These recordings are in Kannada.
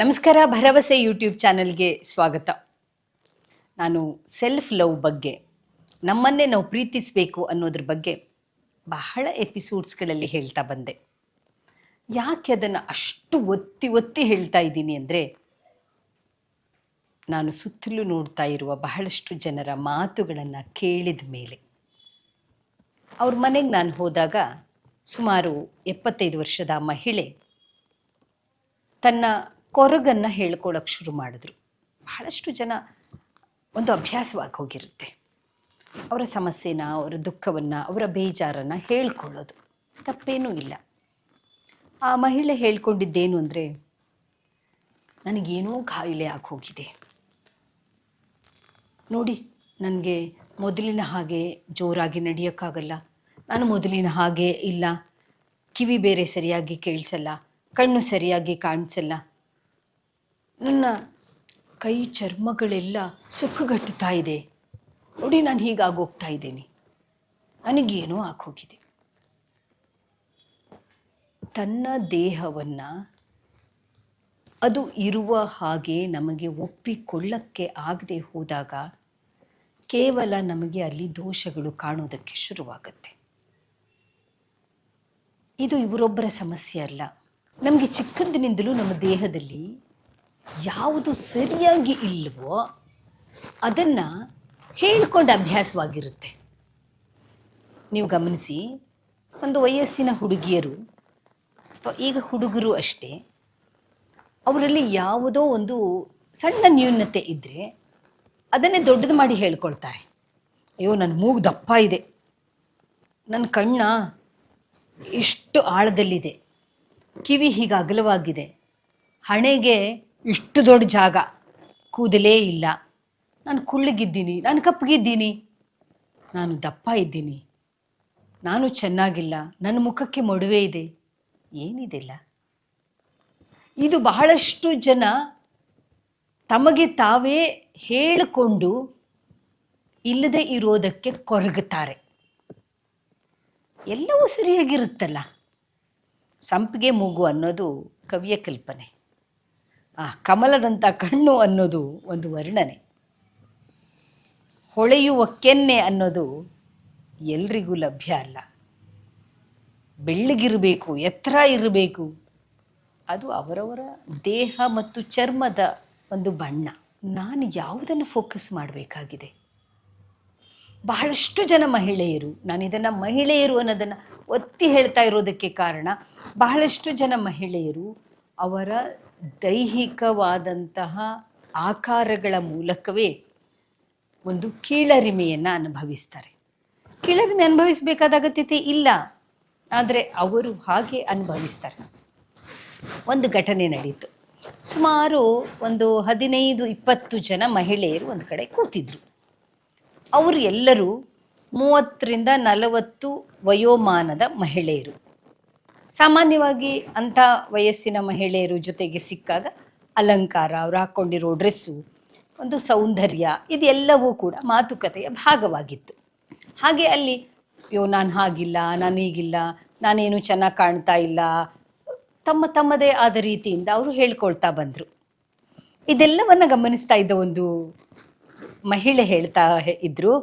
ನಮಸ್ಕಾರ, ಭರವಸೆ ಯೂಟ್ಯೂಬ್ ಚಾನೆಲ್ಗೆ ಸ್ವಾಗತ. ನಾನು ಸೆಲ್ಫ್ ಲವ್ ಬಗ್ಗೆ, ನಮ್ಮನ್ನೇ ನಾವು ಪ್ರೀತಿಸಬೇಕು ಅನ್ನೋದ್ರ ಬಗ್ಗೆ ಬಹಳ ಎಪಿಸೋಡ್ಸ್ಗಳಲ್ಲಿ ಹೇಳ್ತಾ ಬಂದೆ. ಯಾಕೆ ಅದನ್ನು ಅಷ್ಟು ಒತ್ತಿ ಒತ್ತಿ ಹೇಳ್ತಾ ಇದ್ದೀನಿ ಅಂದರೆ, ನಾನು ಸುತ್ತಲೂ ನೋಡ್ತಾ ಇರುವ ಬಹಳಷ್ಟು ಜನರ ಮಾತುಗಳನ್ನು ಕೇಳಿದ ಮೇಲೆ. ಅವ್ರ ಮನೆಗೆ ನಾನು ಹೋದಾಗ ಸುಮಾರು ಎಪ್ಪತ್ತೈದು ವರ್ಷದ ಮಹಿಳೆ ತನ್ನ ಕೊರಗನ್ನು ಹೇಳ್ಕೊಳಕ್ಕೆ ಶುರು ಮಾಡಿದ್ರು. ಬಹಳಷ್ಟು ಜನ ಒಂದು ಅಭ್ಯಾಸವಾಗಿ ಹೋಗಿರುತ್ತೆ. ಅವರ ಸಮಸ್ಯೆನ, ಅವರ ದುಃಖವನ್ನು, ಅವರ ಬೇಜಾರನ್ನು ಹೇಳ್ಕೊಳ್ಳೋದು. ತಪ್ಪೇನೂ ಇಲ್ಲ. ಆ ಮಹಿಳೆ ಹೇಳ್ಕೊಂಡಿದ್ದೇನು ಅಂದರೆ, ನನಗೇನೋ ಕಾಯಿಲೆ ಆಗಿ ಹೋಗಿದೆ ನೋಡಿ, ನನಗೆ ಮೊದಲಿನ ಹಾಗೆ ಜೋರಾಗಿ ನಡೆಯೋಕ್ಕಾಗಲ್ಲ. ನಾನು ಮೊದಲಿನ ಹಾಗೆ ಇಲ್ಲ. ಕಿವಿ ಬೇರೆ ಸರಿಯಾಗಿ ಕೇಳಿಸಲ್ಲ. ಕಣ್ಣು ಸರಿಯಾಗಿ ಕಾಣಿಸಲ್ಲ. ನನ್ನ ಕೈ ಚರ್ಮಗಳೆಲ್ಲ ಸುಕ್ಕುಗಟ್ಟುತ್ತಾ ಇದೆ. ನೋಡಿ ನಾನು ಹೀಗಾಗೋಗ್ತಾ ಇದ್ದೀನಿ. ನನಗೇನೋ ಆಗೋಗಿದೆ ತನ್ನ ದೇಹವನ್ನು ಅದು ಇರುವ ಹಾಗೆ ನಮಗೆ ಒಪ್ಪಿಕೊಳ್ಳಕ್ಕೆ ಆಗದೆ ಹೋದಾಗ ಕೇವಲ ನಮಗೆ ಅಲ್ಲಿ ದೋಷಗಳು ಕಾಣೋದಕ್ಕೆ ಶುರುವಾಗುತ್ತೆ. ಇದು ಇವರೊಬ್ಬರ ಸಮಸ್ಯೆ ಅಲ್ಲ. ನಮಗೆ ಚಿಕ್ಕಂದಿನಿಂದಲೂ ನಮ್ಮ ದೇಹದಲ್ಲಿ ಯಾವುದು ಸರಿಯಾಗಿ ಇಲ್ವೋ ಅದನ್ನು ಹೇಳ್ಕೊಂಡು ಅಭ್ಯಾಸವಾಗಿರುತ್ತೆ. ನೀವು ಗಮನಿಸಿ, ಒಂದು ವಯಸ್ಸಿನ ಹುಡುಗಿಯರು ಅಥವಾ ಈಗ ಹುಡುಗರು ಅಷ್ಟೇ, ಅವರಲ್ಲಿ ಯಾವುದೋ ಒಂದು ಸಣ್ಣ ನ್ಯೂನತೆ ಇದ್ದರೆ ಅದನ್ನೇ ದೊಡ್ಡದು ಮಾಡಿ ಹೇಳ್ಕೊಳ್ತಾರೆ. ಅಯ್ಯೋ ನನ್ನ ಮೂಗು ದಪ್ಪ ಇದೆ. ನನ್ನ ಕಣ್ಣ ಇಷ್ಟು ಆಳದಲ್ಲಿದೆ. ಕಿವಿ ಹೀಗೆ ಅಗಲವಾಗಿದೆ ಹಣೆಗೆ ಇಷ್ಟು ದೊಡ್ಡ ಜಾಗ. ಕೂದಲೇ ಇಲ್ಲ. ನಾನು ಕುಳ್ಳಗಿದ್ದೀನಿ, ನಾನು ಕಪ್ಪಗಿದ್ದೀನಿ. ನಾನು ದಪ್ಪ ಇದ್ದೀನಿ. ನಾನು ಚೆನ್ನಾಗಿಲ್ಲ. ನನ್ನ ಮುಖಕ್ಕೆ ಮೊಡವೆ ಇದೆ. ಏನಿದಿಲ್ಲ? ಇದು ಬಹಳಷ್ಟು ಜನ ತಮಗೆ ತಾವೇ ಹೇಳಿಕೊಂಡು ಇಲ್ಲದೆ ಇರೋದಕ್ಕೆ ಕೊರಗುತ್ತಾರೆ. ಎಲ್ಲವೂ ಸರಿಯಾಗಿರುತ್ತಲ್ಲ? ಸಂಪಿಗೆ ಮೂಗು ಅನ್ನೋದು ಕವಿಯ ಕಲ್ಪನೆ. ಆ ಕಮಲದಂಥ ಕಣ್ಣು ಅನ್ನೋದು ಒಂದು ವರ್ಣನೆ. ಹೊಳೆಯುವ ಕೆನ್ನೆ ಅನ್ನೋದು ಎಲ್ರಿಗೂ ಲಭ್ಯ ಅಲ್ಲ. ಬೆಳ್ಳಗಿರಬೇಕು, ಎತ್ತರ ಇರಬೇಕು. ಅದು ಅವರವರ ದೇಹ ಮತ್ತು ಚರ್ಮದ ಒಂದು ಬಣ್ಣ. ನಾನು ಯಾವುದನ್ನು ಫೋಕಸ್ ಮಾಡಬೇಕಾಗಿದೆ? ಬಹಳಷ್ಟು ಜನ ಮಹಿಳೆಯರು, ನಾನು ಇದನ್ನು ಮಹಿಳೆಯರು ಅನ್ನೋದನ್ನು ಒತ್ತಿ ಹೇಳ್ತಾ ಇರೋದಕ್ಕೆ ಕಾರಣ, ಬಹಳಷ್ಟು ಜನ ಮಹಿಳೆಯರು ಅವರ ದೈಹಿಕವಾದಂತಹ ಆಕಾರಗಳ ಮೂಲಕವೇ ಒಂದು ಕೀಳರಿಮೆಯನ್ನು ಅನುಭವಿಸ್ತಾರೆ. ಕೀಳರಿಮೆ ಅನುಭವಿಸಬೇಕಾದ ಅಗತ್ಯತೆ ಇಲ್ಲ. ಆದರೆ ಅವರು ಹಾಗೆ ಅನುಭವಿಸ್ತಾರೆ. ಒಂದು ಘಟನೆ ನಡೀತು. ಸುಮಾರು ಒಂದು ಹದಿನೈದು, ಇಪ್ಪತ್ತು ಜನ ಮಹಿಳೆಯರು ಒಂದು ಕಡೆ ಕೂತಿದ್ರು. ಅವರು ಎಲ್ಲರೂ ಮೂವತ್ತರಿಂದ ನಲವತ್ತು ವಯೋಮಾನದ ಮಹಿಳೆಯರು. ಸಾಮಾನ್ಯವಾಗಿ ಅಂಥ ವಯಸ್ಸಿನ ಮಹಿಳೆಯರು ಜೊತೆಗೆ ಸಿಕ್ಕಾಗ ಅಲಂಕಾರ, ಅವ್ರು ಹಾಕ್ಕೊಂಡಿರೋ ಡ್ರೆಸ್ಸು, ಒಂದು ಸೌಂದರ್ಯ, ಇದೆಲ್ಲವೂ ಕೂಡ ಮಾತುಕತೆಯ ಭಾಗವಾಗಿತ್ತು. ಹಾಗೆ ಅಲ್ಲಿ, ಅಯ್ಯೋ, ನಾನು ಹಾಗಿಲ್ಲ, ನಾನು ಹೀಗಿಲ್ಲ ನಾನೇನು ಚೆನ್ನಾಗಿ ಕಾಣ್ತಾ ಇಲ್ಲ, ತಮ್ಮ ತಮ್ಮದೇ ಆದ ರೀತಿಯಿಂದ ಅವರು ಹೇಳ್ಕೊಳ್ತಾ ಬಂದರು. ಇದೆಲ್ಲವನ್ನು ಗಮನಿಸ್ತಾ ಇದ್ದ ಒಂದು ಮಹಿಳೆ ಹೇಳ್ತಾ ಇದ್ರು,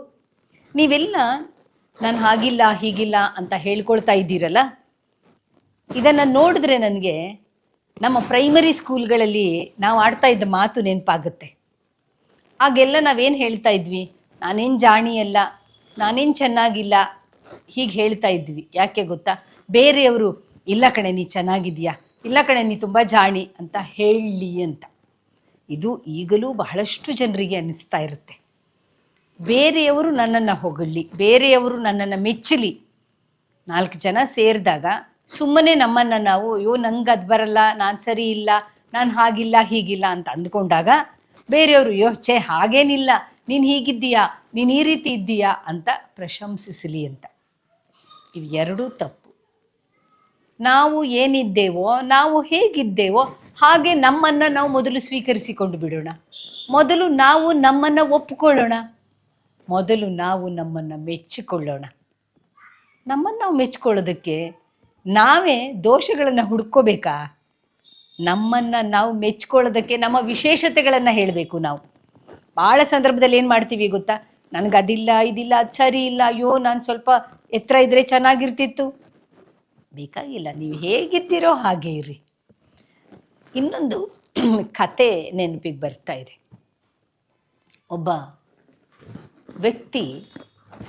ನೀವೆಲ್ಲ ನಾನು ಹಾಗಿಲ್ಲ, ಹೀಗಿಲ್ಲ ಅಂತ ಹೇಳ್ಕೊಳ್ತಾ ಇದ್ದೀರಲ್ಲ ಇದನ್ನು ನೋಡಿದ್ರೆ ನನಗೆ ನಮ್ಮ ಪ್ರೈಮರಿ ಸ್ಕೂಲ್ಗಳಲ್ಲಿ ನಾವು ಆಡ್ತಾ ಇದ್ದ ಮಾತು ನೆನಪಾಗುತ್ತೆ. ಆಗೆಲ್ಲ ನಾವೇನು ಹೇಳ್ತಾ ಇದ್ವಿ? ನಾನೇನು ಜಾಣಿ ಅಲ್ಲ, ನಾನೇನು ಚೆನ್ನಾಗಿಲ್ಲ, ಹೀಗೆ ಹೇಳ್ತಾ ಇದ್ವಿ. ಯಾಕೆ ಗೊತ್ತಾ? ಬೇರೆಯವರು, ಇಲ್ಲ ಕಣೆ, ನೀ ಚೆನ್ನಾಗಿದೆಯಾ? ಇಲ್ಲ ಕಣೆ, ನೀ ತುಂಬ ಜಾಣಿ ಅಂತ ಹೇಳಿ ಅಂತ. ಇದು ಈಗಲೂ ಬಹಳಷ್ಟು ಜನರಿಗೆ ಅನ್ನಿಸ್ತಾ ಇರುತ್ತೆ. ಬೇರೆಯವರು ನನ್ನನ್ನು ಹೊಗಳಿ ಬೇರೆಯವರು ನನ್ನನ್ನು ಮೆಚ್ಚಲಿ. ನಾಲ್ಕು ಜನ ಸೇರಿದಾಗ ಸುಮ್ಮನೆ ನಮ್ಮನ್ನ ನಾವು, ಅಯ್ಯೋ, ನಂಗೆ ಅದು ಬರಲ್ಲ, ನಾನು ಸರಿ ಇಲ್ಲ, ನಾನು ಹಾಗಿಲ್ಲ, ಹೀಗಿಲ್ಲ ಅಂತ ಅಂದ್ಕೊಂಡಾಗ ಬೇರೆಯವರು, ಅಯ್ಯೋ, ಛೇ, ಹಾಗೇನಿಲ್ಲ, ನೀನು ಹೀಗಿದ್ದೀಯಾ, ನೀನು ಈ ರೀತಿ ಇದ್ದೀಯಾ ಅಂತ ಪ್ರಶಂಸಿಸಲಿ ಅಂತ. ಇವು ಎರಡೂ ತಪ್ಪು. ನಾವು ಏನಿದ್ದೇವೋ, ನಾವು ಹೇಗಿದ್ದೇವೋ, ಹಾಗೆ ನಮ್ಮನ್ನು ನಾವು ಮೊದಲು ಸ್ವೀಕರಿಸಿಕೊಂಡು ಬಿಡೋಣ. ಮೊದಲು ನಾವು ನಮ್ಮನ್ನು ಒಪ್ಪಿಕೊಳ್ಳೋಣ ಮೊದಲು ನಾವು ನಮ್ಮನ್ನು ಮೆಚ್ಚಿಕೊಳ್ಳೋಣ. ನಮ್ಮನ್ನು ನಾವು ಮೆಚ್ಕೊಳ್ಳೋದಕ್ಕೆ ನಾವೇ ದೋಷಗಳನ್ನು ಹುಡ್ಕೋಬೇಕಾ? ನಮ್ಮನ್ನ ನಾವು ಮೆಚ್ಕೊಳ್ಳೋದಕ್ಕೆ ನಮ್ಮ ವಿಶೇಷತೆಗಳನ್ನು ಹೇಳಬೇಕು ನಾವು. ಭಾಳ ಸಂದರ್ಭದಲ್ಲಿ ಏನು ಮಾಡ್ತೀವಿ ಗೊತ್ತಾ? ನನಗೆ ಅದಿಲ್ಲ, ಇದಿಲ್ಲ, ಅದು ಸರಿ ಇಲ್ಲ, ಅಯ್ಯೋ, ನಾನು ಸ್ವಲ್ಪ ಎತ್ತರ ಇದ್ರೆ ಚೆನ್ನಾಗಿರ್ತಿತ್ತು. ಬೇಕಾಗಿಲ್ಲ, ನೀವು ಹೇಗಿದ್ದೀರೋ ಹಾಗೆ ಇರಿ. ಇನ್ನೊಂದು ಕತೆ ನೆನಪಿಗೆ ಬರ್ತಾ ಇದೆ. ಒಬ್ಬ ವ್ಯಕ್ತಿ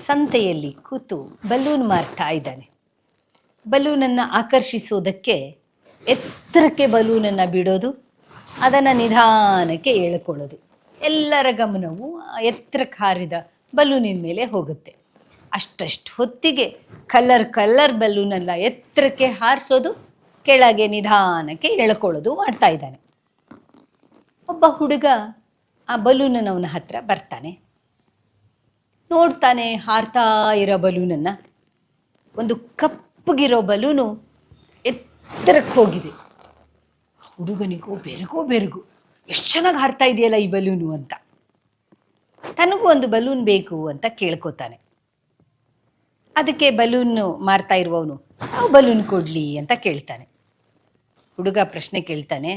ಸಂತೆಯಲ್ಲಿ ಕೂತು ಬಲೂನ್ ಮಾರ್ತಾ ಇದ್ದಾನೆ. ಬಲೂನನ್ನು ಆಕರ್ಷಿಸೋದಕ್ಕೆ ಎತ್ತರಕ್ಕೆ ಬಲೂನನ್ನು ಬಿಡೋದು, ಅದನ್ನು ನಿಧಾನಕ್ಕೆ ಎಳ್ಕೊಳ್ಳೋದು. ಎಲ್ಲರ ಗಮನವು ಎತ್ತರಕ್ಕೆ ಹಾರಿದ ಬಲೂನಿನ ಮೇಲೆ ಹೋಗುತ್ತೆ. ಅಷ್ಟಷ್ಟು ಹೊತ್ತಿಗೆ ಕಲರ್ ಕಲರ್ ಬಲೂನೆಲ್ಲ ಎತ್ತರಕ್ಕೆ ಹಾರಿಸೋದು, ಕೆಳಗೆ ನಿಧಾನಕ್ಕೆ ಎಳ್ಕೊಳ್ಳೋದು ಮಾಡ್ತಾ ಇದ್ದಾನೆ. ಒಬ್ಬ ಹುಡುಗ ಆ ಬಲೂನನ್ನು ಅವನ ಹತ್ರ ಬರ್ತಾನೆ. ನೋಡ್ತಾನೆ ಹಾರ್ತಾ ಇರೋ ಬಲೂನನ್ನು. ಒಂದು ಕಪ್ಪಗಿರೋ ಬಲೂನು ಎತ್ತರಕ್ಕೆ ಹೋಗಿದೆ. ಹುಡುಗನಿಗೂ ಬೆರಗೋ ಬೆರಗು. ಎಷ್ಟು ಚೆನ್ನಾಗಿ ಹಾರ್ತಾ ಇದೆಯಲ್ಲ ಈ ಬಲೂನು ಅಂತ. ತನಗೂ ಒಂದು ಬಲೂನ್ ಬೇಕು ಅಂತ ಕೇಳ್ಕೊತಾನೆ. ಅದಕ್ಕೆ ಬಲೂನ್ ಮಾರ್ತಾ ಇರುವವನು, ನಾವು ಬಲೂನ್ ಕೊಡ್ಲಿ ಅಂತ ಕೇಳ್ತಾನೆ. ಹುಡುಗ ಪ್ರಶ್ನೆ ಕೇಳ್ತಾನೆ,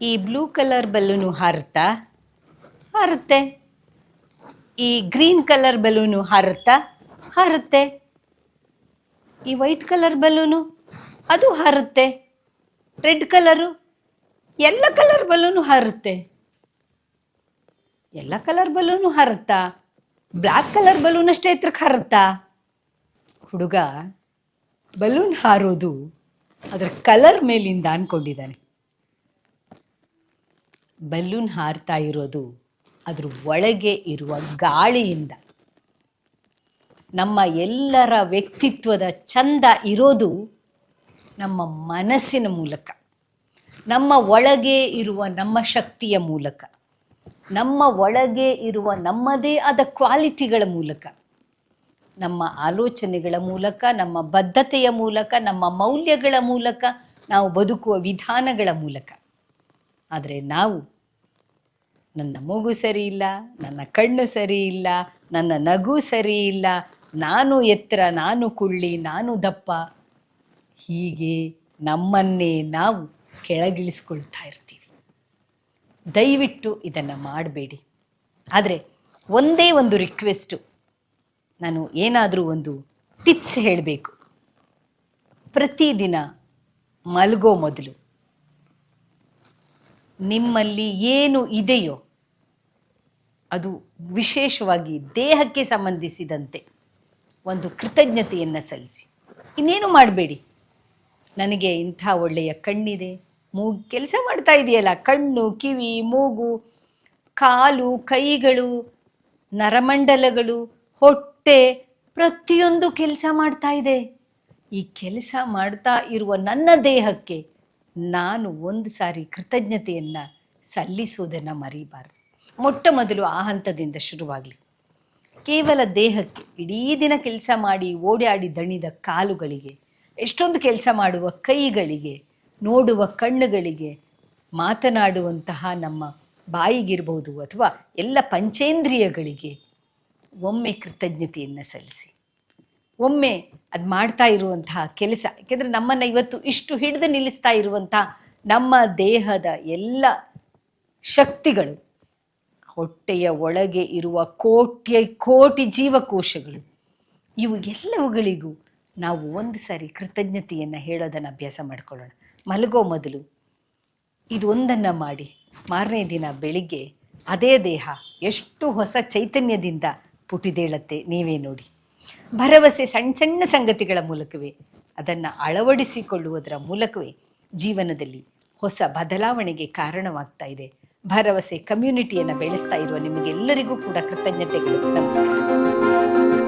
ಈ ಬ್ಲೂ ಕಲರ್ ಬಲೂನು ಹಾರುತ್ತಾ? ಹಾರುತ್ತೆ. ಈ ಗ್ರೀನ್ ಕಲರ್ ಬಲೂನು ಹಾರುತ್ತಾ? ಹಾರುತ್ತೆ. ಈ ವೈಟ್ ಕಲರ್ ಬಲೂನು? ಅದು ಹಾರುತ್ತೆ. Red colour? ಎಲ್ಲ ಕಲರ್ ಬಲೂನು ಹಾರುತ್ತೆ. ಎಲ್ಲ ಕಲರ್ ಬಲೂನು ಹಾರುತ್ತಾ? ಬ್ಲ್ಯಾಕ್ ಕಲರ್ ಬಲೂನ್ ಅಷ್ಟೇ ಎತ್ತರಕ್ಕೆ ಹಾರುತ್ತಾ? ಹುಡುಗ, ಬಲೂನ್ ಹಾರೋದು ಅದರ ಕಲರ್ ಮೇಲಿಂದ ಅನ್ಕೊಂಡಿದ್ದಾನೆ. ಬಲೂನ್ ಹಾರ್ತಾ ಇರೋದು ಅದ್ರ ಒಳಗೆ ಇರುವ ಗಾಳಿಯಿಂದ. ನಮ್ಮ ಎಲ್ಲರ ವ್ಯಕ್ತಿತ್ವದ ಚಂದ ಇರೋದು ನಮ್ಮ ಮನಸ್ಸಿನ ಮೂಲಕ. ನಮ್ಮ ಒಳಗೆ ಇರುವ ನಮ್ಮ ಶಕ್ತಿಯ ಮೂಲಕ. ನಮ್ಮ ಒಳಗೆ ಇರುವ ನಮ್ಮದೇ ಆದ ಕ್ವಾಲಿಟಿಗಳ ಮೂಲಕ. ನಮ್ಮ ಆಲೋಚನೆಗಳ ಮೂಲಕ, ನಮ್ಮ ಬದ್ಧತೆಯ ಮೂಲಕ, ನಮ್ಮ ಮೌಲ್ಯಗಳ ಮೂಲಕ ನಾವು ಬದುಕುವ ವಿಧಾನಗಳ ಮೂಲಕ. ಆದರೆ ನಾವು ನನ್ನ ಮೂಗು ಸರಿ ಇಲ್ಲ, ನನ್ನ ಕಣ್ಣು ಸರಿ ಇಲ್ಲ, ನನ್ನ ನಗು ಸರಿ ಇಲ್ಲ ನಾನು ಎತ್ತರ, ನಾನು ಕುಳ್ಳಿ, ನಾನು ದಪ್ಪ. ಹೀಗೆ ನಮ್ಮನ್ನೇ ನಾವು ಕೆಳಗಿಳಿಸ್ಕೊಳ್ತಾ ಇರ್ತೀವಿ. ದಯವಿಟ್ಟು ಇದನ್ನು ಮಾಡಬೇಡಿ. ಆದರೆ ಒಂದೇ ಒಂದು ರಿಕ್ವೆಸ್ಟು ನಾನು ಏನಾದರೂ ಒಂದು ಟಿಪ್ಸ್ ಹೇಳಬೇಕು. ಪ್ರತಿದಿನ ಮಲಗೋ ಮೊದಲು. ನಿಮ್ಮಲ್ಲಿ ಏನು ಇದೆಯೋ ಅದು ವಿಶೇಷವಾಗಿ ದೇಹಕ್ಕೆ ಸಂಬಂಧಿಸಿದಂತೆ. ಒಂದು ಕೃತಜ್ಞತೆಯನ್ನು ಸಲ್ಲಿಸಿ. ಇನ್ನೇನು ಮಾಡಬೇಡಿ? ನನಗೆ ಇಂಥ ಒಳ್ಳೆಯ ಕಣ್ಣಿದೆ. ಮೂಗು ಕೆಲಸ ಮಾಡ್ತಾ ಇದೆಯಲ್ಲ, ಕಣ್ಣು, ಕಿವಿ, ಮೂಗು, ಕಾಲು, ಕೈಗಳು, ನರಮಂಡಲಗಳು, ಹೊಟ್ಟೆ, ಪ್ರತಿಯೊಂದು ಕೆಲಸ ಮಾಡ್ತಾ ಇದೆ. ಈ ಕೆಲಸ ಮಾಡ್ತಾ ಇರುವ ನನ್ನ ದೇಹಕ್ಕೆ ನಾನು ಒಂದು ಸಾರಿ ಕೃತಜ್ಞತೆಯನ್ನು ಸಲ್ಲಿಸುವುದನ್ನು ಮರಿಬಾರ್ದು. ಮೊಟ್ಟ ಮೊದಲು ಆ ಹಂತದಿಂದ ಶುರುವಾಗಲಿ. ಕೇವಲ ದೇಹಕ್ಕೆ ಇಡೀ ದಿನ ಕೆಲಸ ಮಾಡಿ ಓಡಾಡಿ ದಣಿದ ಕಾಲುಗಳಿಗೆ, ಎಷ್ಟೊಂದು ಕೆಲಸ ಮಾಡುವ ಕೈಗಳಿಗೆ, ನೋಡುವ ಕಣ್ಣುಗಳಿಗೆ ಮಾತನಾಡುವಂತಹ ನಮ್ಮ ಬಾಯಿಗಿರ್ಬೋದು ಅಥವಾ ಎಲ್ಲ ಪಂಚೇಂದ್ರಿಯಗಳಿಗೆ ಒಮ್ಮೆ ಕೃತಜ್ಞತೆಯನ್ನು ಸಲ್ಲಿಸಿ. ಒಮ್ಮೆ ಅದು ಮಾಡ್ತಾ ಇರುವಂತಹ ಕೆಲಸ, ಯಾಕೆಂದರೆ ನಮ್ಮನ್ನು ಇವತ್ತು ಇಷ್ಟು ಹಿಡಿದು ನಿಲ್ಲಿಸ್ತಾ ಇರುವಂಥ ನಮ್ಮ ದೇಹದ ಎಲ್ಲ ಶಕ್ತಿಗಳು ಹೊಟ್ಟೆಯ ಒಳಗೆ ಇರುವ ಕೋಟ್ಯ ಕೋಟಿ ಜೀವಕೋಶಗಳು, ಇವು ಎಲ್ಲವುಗಳಿಗೂ ನಾವು ಒಂದು ಸಾರಿ ಕೃತಜ್ಞತೆಯನ್ನು ಹೇಳೋದನ್ನು ಅಭ್ಯಾಸ ಮಾಡ್ಕೊಳ್ಳೋಣ. ಮಲಗೋ ಮೊದಲು, ಇದು ಒಂದನ್ನು ಮಾಡಿ. ಮಾರನೇ ದಿನ ಬೆಳಿಗ್ಗೆ ಅದೇ ದೇಹ ಎಷ್ಟು ಹೊಸ ಚೈತನ್ಯದಿಂದ ಪುಟಿದೇಳತ್ತೆ ನೀವೇ ನೋಡಿ. ಭರವಸೆ ಸಣ್ಣ ಸಣ್ಣ ಸಂಗತಿಗಳ ಮೂಲಕವೇ, ಅದನ್ನು ಅಳವಡಿಸಿಕೊಳ್ಳುವುದರ ಮೂಲಕವೇ ಜೀವನದಲ್ಲಿ ಹೊಸ ಬದಲಾವಣೆಗೆ ಕಾರಣವಾಗ್ತಾ ಇದೆ. ಭರವಸೆ ಕಮ್ಯುನಿಟಿಯನ್ನು ಬೆಳೆಸ್ತಾ ಇರುವ ನಿಮಗೆಲ್ಲರಿಗೂ ಕೂಡ ಕೃತಜ್ಞತೆಗಳು. ನಮಸ್ಕಾರ.